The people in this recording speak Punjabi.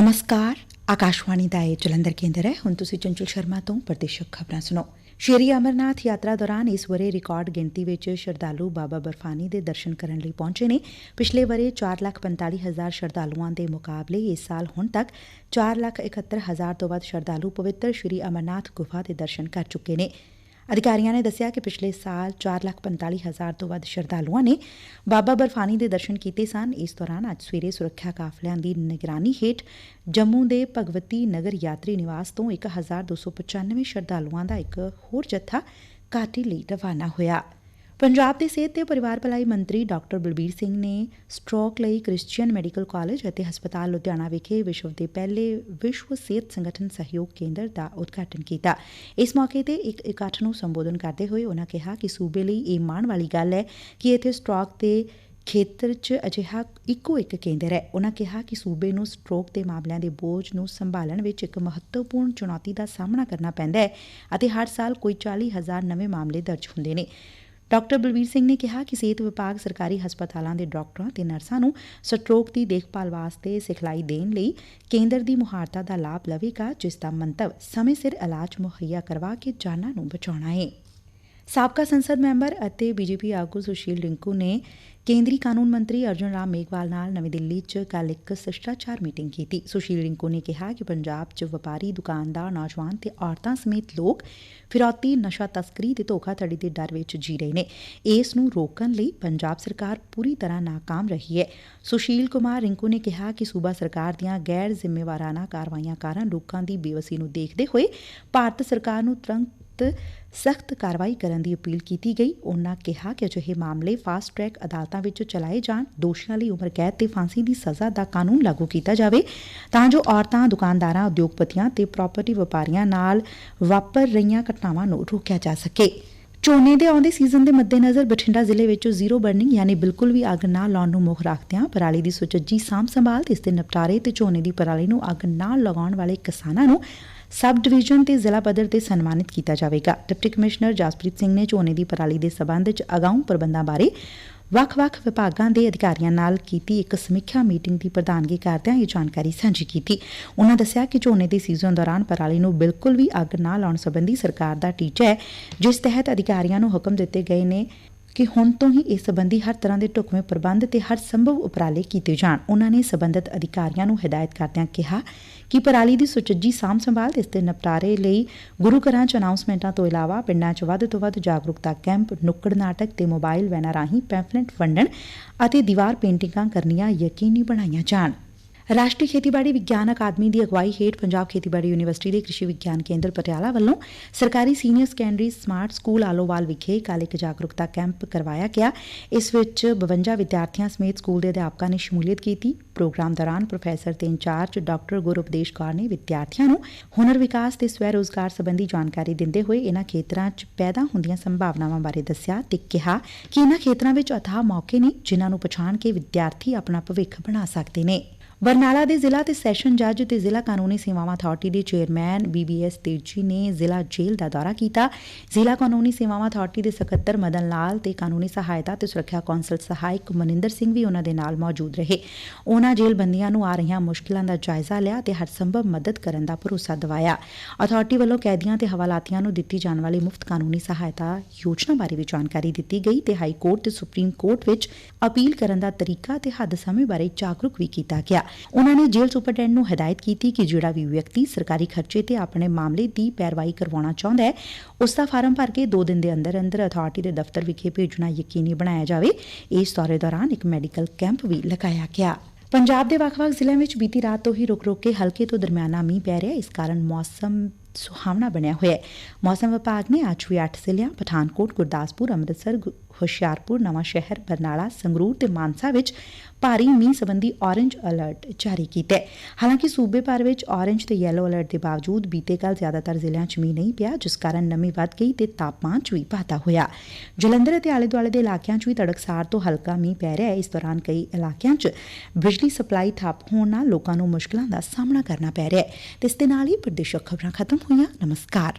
ਨਮਸਕਾਰ ਆਕਾਸ਼ਵਾਣੀ ਦਾ ਇਹ ਜਲੰਧਰ ਕੇਂਦਰ ਹੈ ਹੁਣ ਤੁਸੀਂ ਚੰਚਲ ਸ਼ਰਮਾ ਤੋਂ ਪ੍ਰਦੇਸ਼ਕ ਖਬਰਾਂ ਸੁਣੋ ਸ਼੍ਰੀ ਅਮਰਨਾਥ ਯਾਤਰਾ ਦੌਰਾਨ ਇਸ ਵਰੇ ਰਿਕਾਰਡ ਗਿਣਤੀ ਵਿੱਚ ਸ਼ਰਧਾਲੂ ਬਾਬਾ ਬਰਫਾਨੀ ਦੇ ਦਰਸ਼ਨ ਕਰਨ ਲਈ ਪਹੁੰਚੇ ਨੇ ਪਿਛਲੇ ਵਰੇ 4,45,000 ਸ਼ਰਧਾਲੂਆਂ ਦੇ ਮੁਕਾਬਲੇ ਇਸ ਸਾਲ ਹੁਣ ਤੱਕ 4,71,000 ਤੋਂ ਵੱਧ ਸ਼ਰਧਾਲੂ ਪਵਿੱਤਰ ਸ਼੍ਰੀ ਅਮਰਨਾਥ ਗੁਫਾ ਦੇ ਦਰਸ਼ਨ ਕਰ ਚੁੱਕੇ ਨੇ ਅਧਿਕਾਰੀਆਂ ਨੇ ਦਸਿਆ ਕਿ ਪਿਛਲੇ ਸਾਲ 4,45,000 ਤੋਂ ਵੱਧ ਸ਼ਰਧਾਲੁਆਂ ਨੇ ਬਾਬਾ ਬਰਫਾਨੀ ਦੇ ਦਰਸ਼ਨ ਕੀਤੇ ਸਨ। ਇਸ ਦੌਰਾਨ ਅੱਜ ਸਵੇਰੇ ਸੁਰੱਖਿਆ ਕਾਫਲਿਆਂ ਦੀ ਨਿਗਰਾਨੀ ਹੇਠ ਜੰਮੂ ਦੇ ਭਗਵਤੀ ਨਗਰ ਯਾਤਰੀ ਨਿਵਾਸ ਤੋਂ 1295 ਸ਼ਰਧਾਲੂਆਂ ਦਾ ਇੱਕ ਹੋਰ ਜੱਥਾ ਘਾਟੀ ਲਈ ਰਵਾਨਾ ਹੋਇਆ। ਪੰਜਾਬ ਦੇ ਸਿਹਤ ਤੇ ਪਰਿਵਾਰ ਭਲਾਈ ਮੰਤਰੀ ਡਾਕਟਰ ਬਲਬੀਰ ਸਿੰਘ ਨੇ ਸਟ੍ਰੋਕ ਲਈ ਕ੍ਰਿਸਚੀਅਨ ਮੈਡੀਕਲ ਕਾਲਜ ਅਤੇ ਹਸਪਤਾਲ ਲੁਧਿਆਣਾ ਵਿਖੇ ਵਿਸ਼ਵ ਦੇ ਪਹਿਲੇ ਵਿਸ਼ਵ ਸਿਹਤ ਸੰਗਠਨ ਸਹਿਯੋਗ ਕੇਂਦਰ ਦਾ ਉਦਘਾਟਨ ਕੀਤਾ। ਇਸ ਮੌਕੇ ਤੇ ਇੱਕ ਇਕੱਠ ਨੂੰ ਸੰਬੋਧਨ ਕਰਦੇ ਹੋਏ ਉਨ੍ਹਾਂ ਕਿਹਾ ਕਿ ਸੂਬੇ ਲਈ ਇਹ ਮਾਣ ਵਾਲੀ ਗੱਲ ਹੈ ਕਿ ਇੱਥੇ ਸਟ੍ਰੋਕ ਦੇ ਖੇਤਰ 'ਚ ਅਜਿਹਾ ਇੱਕੋ ਇੱਕ ਕੇਂਦਰ ਹੈ। ਉਨ੍ਹਾਂ ਕਿਹਾ ਕਿ ਸੂਬੇ ਨੂੰ ਸਟ੍ਰੋਕ ਦੇ ਮਾਮਲਿਆਂ ਦੇ ਬੋਝ ਨੂੰ ਸੰਭਾਲਣ ਵਿੱਚ ਇੱਕ ਮਹੱਤਵਪੂਰਨ ਚੁਣੌਤੀ ਦਾ ਸਾਹਮਣਾ ਕਰਨਾ ਪੈਂਦਾ ਹੈ ਅਤੇ ਹਰ ਸਾਲ ਕੋਈ 40 ਹਜ਼ਾਰ ਨਵੇਂ ਮਾਮਲੇ ਦਰਜ ਹੁੰਦੇ ਨੇ। ਡਾ ਬਲਬੀਰ ਸਿੰਘ ਨੇ ਕਿਹਾ ਕਿ ਸਿਹਤ ਵਿਭਾਗ ਸਰਕਾਰੀ ਹਸਪਤਾਲਾਂ ਦੇ ਡਾਕਟਰਾਂ ਤੇ ਨਰਸਾਂ ਨੂੰ ਸਟਰੋਕ ਦੀ ਦੇਖਭਾਲ ਵਾਸਤੇ ਸਿਖਲਾਈ ਦੇਣ ਲਈ ਕੇਂਦਰ ਦੀ ਮੁਹਾਰਤਾ ਦਾ ਲਾਭ ਲਵੇਗਾ, ਜਿਸ ਦਾ ਮੰਤਵ ਸਮੇਂ ਸਿਰ ਇਲਾਜ ਮੁਹੱਈਆ ਕਰਵਾ ਕੇ ਜਾਨਾਂ ਨੂੰ ਬਚਾਉਣਾ ਏ। ਸਾਬਕਾ ਸੰਸਦ ਮੈਂਬਰ ਅਤੇ ਬੀਜੇਪੀ ਆਗੂ ਸੁਸ਼ੀਲ ਰਿੰਕੂ ਨੇ ਕੇਂਦਰੀ ਕਾਨੂੰਨ ਮੰਤਰੀ ਅਰਜੁਨ ਰਾਮ ਮੇਘਵਾਲ ਨਾਲ ਨਵੀਂ ਦਿੱਲੀ 'ਚ ਕੱਲ ਇੱਕ ਸਿਸ਼ਟਾਚਾਰ ਮੀਟਿੰਗ ਕੀਤੀ। ਸੁਸ਼ੀਲ ਰਿੰਕੂ ਨੇ ਕਿਹਾ ਕਿ ਪੰਜਾਬ 'ਚ ਵਪਾਰੀ, ਦੁਕਾਨਦਾਰ, ਨੌਜਵਾਨ ਤੇ ਔਰਤਾਂ ਸਮੇਤ ਲੋਕ ਫਿਰੌਤੀ, ਨਸ਼ਾ ਤਸਕਰੀ ਤੇ ਧੋਖਾਧੜੀ ਦੇ ਡਰ ਵਿੱਚ ਜੀ ਰਹੇ ਨੇ। ਇਸ ਨੂੰ ਰੋਕਣ ਲਈ ਪੰਜਾਬ ਸਰਕਾਰ ਪੂਰੀ ਤਰ੍ਹਾਂ ਨਾਕਾਮ ਰਹੀ ਹੈ। ਸੁਸ਼ੀਲ ਕੁਮਾਰ ਰਿੰਕੂ ਨੇ ਕਿਹਾ ਕਿ ਸੂਬਾ ਸਰਕਾਰ ਦੀਆਂ ਗੈਰ ਜ਼ਿੰਮੇਵਾਰਾਨਾ ਕਾਰਵਾਈਆਂ ਕਾਰਨ ਲੋਕਾਂ ਦੀ ਬੇਵਸੀ ਨੂੰ ਦੇਖਦੇ ਹੋਏ ਭਾਰਤ ਸਰਕਾਰ ਨੂੰ ਤੁਰੰਤ ਸਖਤ ਕਾਰਵਾਈ ਕਰਨ ਦੀ ਅਪੀਲ ਕੀਤੀ ਗਈ। ਉਹਨਾਂ ਕਿਹਾ ਕਿ ਅਜਿਹੇ ਮਾਮਲੇ ਫਾਸਟ ਟਰੈਕ ਅਦਾਲਤਾਂ ਵਿਚ ਚਲਾਏ ਜਾਣ, ਦੋਸ਼ੀਆਂ ਲਈ ਉਮਰ ਕੈਦ ਤੇ ਫਾਂਸੀ ਦੀ ਸਜ਼ਾ ਦਾ ਕਾਨੂੰਨ ਲਾਗੂ ਕੀਤਾ ਜਾਵੇ, ਤਾਂ ਜੋ ਔਰਤਾਂ, ਦੁਕਾਨਦਾਰਾਂ, ਉਦਯੋਗਪਤੀਆਂ ਤੇ ਪ੍ਰਾਪਰਟੀ ਵਪਾਰੀਆਂ ਨਾਲ ਵਾਪਰ ਰਹੀਆਂ ਘਟਨਾਵਾਂ ਨੂੰ ਰੋਕਿਆ ਜਾ ਸਕੇ। ਝੋਨੇ ਦੇ ਆਉਂਦੇ ਸੀਜ਼ਨ ਦੇ ਮੱਦੇਨਜ਼ਰ ਬਠਿੰਡਾ ਜ਼ਿਲ੍ਹੇ ਵਿੱਚ ਜ਼ੀਰੋ ਬਰਨਿੰਗ ਯਾਨੀ ਬਿਲਕੁਲ ਵੀ ਅੱਗ ਨਾ ਲਾਉਣ ਨੂੰ ਮੁੱਖ ਰੱਖਦਿਆਂ ਪਰਾਲੀ ਦੀ ਸੁਚੱਜੀ ਸਾਂਭ ਸੰਭਾਲ ਤੇ ਇਸ ਦੇ ਨਿਪਟਾਰੇ ਤੇ ਝੋਨੇ ਦੀ ਪਰਾਲੀ ਨੂੰ ਅੱਗ ਨਾ ਲਗਾਉਣ ਵਾਲੇ ਕਿਸਾਨਾਂ ਨੂੰ ਸਬ ਡਿਵੀਜ਼ਨ ਤੇ ਜ਼ਿਲ੍ਹਾ ਪੱਧਰ ਤੇ ਸਨਮਾਨਿਤ ਕੀਤਾ ਜਾਵੇਗਾ। ਡਿਪਟੀ ਕਮਿਸ਼ਨਰ ਜਸਪ੍ਰੀਤ ਸਿੰਘ ਨੇ ਝੋਨੇ ਦੀ ਪਰਾਲੀ ਦੇ ਸਬੰਧ ਵਿੱਚ ਅਗਾਊਂ ਪ੍ਰਬੰਧਾਂ ਬਾਰੇ ਵੱਖ-ਵੱਖ ਵਿਭਾਗਾਂ ਦੇ ਅਧਿਕਾਰੀਆਂ ਨਾਲ ਕੀਤੀ ਇਕ ਸਮੀਖਿਆ ਮੀਟਿੰਗ ਦੀ ਪ੍ਰਧਾਨਗੀ ਕਰਦਿਆਂ ਇਹ ਜਾਣਕਾਰੀ ਸਾਂਝੀ ਕੀਤੀ। ਉਹਨਾਂ ਦੱਸਿਆ ਕਿ ਝੋਨੇ ਦੇ ਸੀਜ਼ਨ ਦੌਰਾਨ ਪਰਾਲੀ ਨੂੰ ਬਿਲਕੁਲ ਵੀ ਅੱਗ ਨਾ ਲਾਉਣ ਸਬੰਧੀ ਸਰਕਾਰ ਦਾ ਟੀਚਾ ਹੈ, ਜਿਸ ਤਹਿਤ ਅਧਿਕਾਰੀਆਂ ਨੂੰ ਹੁਕਮ ਦਿੱਤੇ ਗਏ ਨੇ ਕਿ ਹੁਣ ਤੋਂ ਹੀ ਇਸ ਸਬੰਧੀ ਹਰ ਤਰ੍ਹਾਂ ਦੇ ਢੁਕਵੇਂ ਪ੍ਰਬੰਧ ਤੇ ਹਰ ਸੰਭਵ ਉਪਰਾਲੇ ਕੀਤੇ ਜਾਣ। ਉਨ੍ਹਾਂ ਨੇ ਸਬੰਧਤ ਅਧਿਕਾਰੀਆਂ ਨੂੰ ਹਦਾਇਤ ਕਰਦਿਆਂ ਕਿਹਾ ਕਿ ਪਰਾਲੀ ਦੀ ਸੁਚੱਜੀ ਸਾਂਭ ਸੰਭਾਲ ਤੇ ਇਸ ਦੇ ਨਿਪਟਾਰੇ ਲਈ ਗੁਰੂ ਘਰਾਂ 'ਚ ਅਨਾਉਂਸਮੈਂਟਾਂ ਤੋਂ ਇਲਾਵਾ ਪਿੰਡਾਂ 'ਚ ਵੱਧ ਤੋਂ ਵੱਧ ਜਾਗਰੂਕਤਾ ਕੈਂਪ, ਨੁੱਕੜ ਨਾਟਕ ਤੇ ਮੋਬਾਈਲ ਵੈਨਾਂ ਰਾਹੀਂ ਪੈਂਫਲੇਟ ਵੰਡਣ ਅਤੇ ਦੀਵਾਰ ਪੇਂਟਿੰਗਾਂ ਕਰਨੀਆਂ ਯਕੀਨੀ ਬਣਾਈਆਂ ਜਾਣ। ਰਾਸ਼ਟਰੀ ਖੇਤੀਬਾੜੀ ਵਿਗਿਆਨ ਅਕਾਦਮੀ ਦੀ ਅਗਵਾਈ ਹੇਠ ਪੰਜਾਬ ਖੇਤੀਬਾੜੀ ਯੂਨੀਵਰਸਿਟੀ ਦੇ ਕ੍ਰਿਸ਼ੀ ਵਿਗਿਆਨ ਕੇਂਦਰ ਪਟਿਆਲਾ ਵੱਲੋਂ ਸਰਕਾਰੀ senior secondary smart school Alowal ਵਿਖੇ ਕੱਲ ਇੱਕ ਜਾਗਰੂਕਤਾ ਕੈਂਪ ਕਰਵਾਇਆ ਗਿਆ। ਇਸ ਵਿੱਚ 52 ਵਿਦਿਆਰਥੀਆਂ ਸਮੇਤ ਸਕੂਲ ਦੇ ਅਧਿਆਪਕਾਂ ਨੇ ਸ਼ਮੂਲੀਅਤ ਕੀਤੀ। ਪ੍ਰੋਗਰਾਮ ਦੌਰਾਨ ਪ੍ਰੋਫੈਸਰ ਤੇ ਇੰਚਾਰਜ ਡਾਕਟਰ ਗੁਰਉਪਦੇਸ਼ ਕੌਰ ਨੇ ਵਿਦਿਆਰਥੀਆਂ ਨੂੰ ਹੁਨਰ ਵਿਕਾਸ ਤੇ ਸਵੈ ਰੋਜ਼ਗਾਰ ਸੰਬੰਧੀ ਜਾਣਕਾਰੀ ਦਿੰਦੇ ਹੋਏ ਇਨ੍ਹਾਂ ਖੇਤਰਾਂ 'ਚ ਪੈਦਾ ਹੁੰਦੀਆਂ ਸੰਭਾਵਨਾਵਾਂ ਬਾਰੇ ਦੱਸਿਆ ਤੇ ਕਿਹਾ ਕਿ ਇਨ੍ਹਾਂ ਖੇਤਰਾਂ ਵਿੱਚ ਅਥਾਹ ਮੌਕੇ ਨੇ ਜਿਨ੍ਹਾਂ ਨੂੰ ਪਛਾਣ ਕੇ ਵਿਦਿਆਰਥੀ ਆਪਣਾ ਭਵਿੱਖ ਬਣਾ ਸਕਦੇ ਨੇ। ਬਰਨਾਲਾ ਦੇ ਜ਼ਿਲ੍ਹਾ ਤੇ ਸੈਸ਼ਨ ਜੱਜ ਤੇ ਜ਼ਿਲ੍ਹਾ ਕਾਨੂੰਨੀ ਸੇਵਾਵਾਂ ਅਬਾਰਟੀ ਦੇ ਚੇਅਰਮੈਨ ਬੀਬੀਐਸ ਤੇਜੀ ਨੇ ਜ਼ਿਲ੍ਹਾ ਜੇਲ੍ਹ ਦਾ ਦੌਰਾ ਕੀਤਾ। ਜ਼ਿਲ੍ਹਾ ਕਾਨੂੰਨੀ ਸੇਵਾਵਾਂ ਅਬਾਰਟੀ ਦੇ ਸਕੱਤਰ ਮਦਨ ਲਾਲ ਤੇ ਕਾਨੂੰਨੀ ਸਹਾਇਤਾ ਤੇ ਸੁਰੱਖਿਆ ਕੌਂਸਲ ਸਹਾਇਕ ਮਨਿੰਦਰ ਸਿੰਘ ਵੀ ਉਹਨਾਂ ਦੇ ਨਾਲ ਮੌਜੂਦ ਰਹੇ। ਉਹਨਾਂ ਜੇਲ੍ਹ ਬੰਦੀਆਂ ਨੂੰ ਆ ਰਹੀਆਂ ਮੁਸ਼ਕਲਾਂ ਦਾ ਜਾਇਜ਼ਾ ਲਿਆ ਤੇ ਹਰ ਸੰਭਵ ਮਦਦ ਕਰਨ ਦਾ ਭਰੋਸਾ ਦਿਵਾਇਆ। ਅਬਾਰਟੀ ਵੱਲੋਂ ਕੈਦੀਆਂ ਤੇ ਹਵਾਲਾਤੀਆਂ ਨੂੰ ਦਿੱਤੀ ਜਾਣ ਵਾਲੀ ਮੁਫਤ ਕਾਨੂੰਨੀ ਸਹਾਇਤਾ ਯੋਜਨਾ ਬਾਰੇ ਵੀ ਜਾਣਕਾਰੀ ਦਿੱਤੀ ਗਈ ਤੇ ਹਾਈ ਕੋਰਟ ਤੇ ਸੁਪਰੀਮ ਕੋਰਟ ਵਿੱਚ ਅਪੀਲ ਕਰਨ ਦਾ ਤਰੀਕਾ ਤੇ ਹੱਦ ਸਮੇਂ ਬਾਰੇ ਜਾਗਰੂਕ ਵੀ ਕੀਤਾ ਗਿਆ। ਉਹਨਾਂ ਨੇ ਜੇਲ੍ਹ ਸੁਪਰਡੈਂਟ ਨੂੰ ਹਦਾਇਤ ਕੀਤੀ ਕਿ ਜਿਹੜਾ ਵੀ ਵਿਅਕਤੀ ਸਰਕਾਰੀ ਖਰਚੇ ਤੇ ਆਪਣੇ ਮਾਮਲੇ ਦੀ ਪੈਰਵਾਈ ਕਰਵਾਉਣਾ ਚਾਹੁੰਦਾ ਹੈ, ਉਸ ਦਾ ਫਾਰਮ ਭਰ ਕੇ 2 ਦਿਨ ਦੇ ਅੰਦਰ ਅੰਦਰ ਅਥਾਰਟੀ ਦੇ ਦਫ਼ਤਰ ਵਿਖੇ ਭੇਜਣਾ ਯਕੀਨੀ ਬਣਾਇਆ ਜਾਵੇ। ਇਸ ਦੌਰੇ ਦੌਰਾਨ ਇੱਕ ਮੈਡੀਕਲ ਕੈਂਪ ਵੀ ਲਗਾਇਆ ਗਿਆ। ਪੰਜਾਬ ਦੇ ਵੱਖ-ਵੱਖ ਜ਼ਿਲ੍ਹਿਆਂ ਵਿੱਚ ਬੀਤੀ ਰਾਤ ਤੋਂ ਹੀ ਰੁਕ-ਰੁਕ ਕੇ ਹਲਕੇ ਤੋਂ ਦਰਮਿਆਨਾ ਮੀਂਹ ਪੈ ਰਿਹਾ ਇਸ ਕਾਰਨ ਮੌਸਮ ਸੁਹਾਵਣਾ ਬਣਿਆ ਹੋਇਆ ਹੈ। ਮੌਸਮ ਵਿਭਾਗ ਨੇ ਅੱਜ ਵੀ 8 ਜ਼ਿਲ੍ਹਿਆਂ, ਪਠਾਨਕੋਟ, ਗੁਰਦਾਸਪੁਰ, ਅੰਮ੍ਰਿਤਸਰ ਹੁਸ਼ਿਆਰਪੁਰ, ਨਵਾਂ ਸ਼ਹਿਰ ਬਰਨਾਲਾ, ਸੰਗਰੂਰ ਤੇ ਮਾਨਸਾ ਵਿੱਚ ਭਾਰੀ ਮੀਂਹ ਸੰਬੰਧੀ ਔਰੰਜ ਅਲਰਟ ਜਾਰੀ ਕੀਤਾ। ਹੈ ਹਾਲਾਂਕਿ ਸੂਬੇ ਭਰ ਵਿੱਚ ਔਰੰਜ ਤੇ ਯੈਲੋ ਅਲਰਟ ਦੇ ਬਾਵਜੂਦ ਬੀਤੇ ਕੱਲ ਜ਼ਿਆਦਾਤਰ ਜ਼ਿਲ੍ਹਿਆਂ 'ਚ ਮੀਂਹ ਨਹੀਂ ਪਿਆ, ਜਿਸ ਕਾਰਨ ਨਮੀ ਵੱਧ ਗਈ ਤੇ ਤਾਪਮਾਨ 'ਚ ਵੀ ਵਾਧਾ ਹੋਇਆ। ਜਲੰਧਰ ਅਤੇ ਆਲੇ-ਦੁਆਲੇ ਦੇ ਇਲਾਕਿਆਂ 'ਚ ਵੀ ਤੜਕਸਾਰ ਤੋਂ ਹਲਕਾ ਮੀਂਹ ਪੈ ਰਿਹਾ ਹੈ। ਇਸ ਦੌਰਾਨ ਕਈ ਇਲਾਕਿਆਂ 'ਚ ਬਿਜਲੀ ਸਪਲਾਈ ਠੱਪ ਹੋਣ ਨਾਲ ਲੋਕਾਂ ਨੂੰ ਮੁਸ਼ਕਲਾਂ ਦਾ ਸਾਹਮਣਾ ਕਰਨਾ ਪੈ ਰਿਹਾ ਹੈ। ਤੇ ਇਸ ਦੇ ਨਾਲ ਹੀ ਪ੍ਰਦੇਸ਼ਕ ਖਬਰਾਂ ਖਤਮ ਹੋਈਆਂ। ਨਮਸਕਾਰ।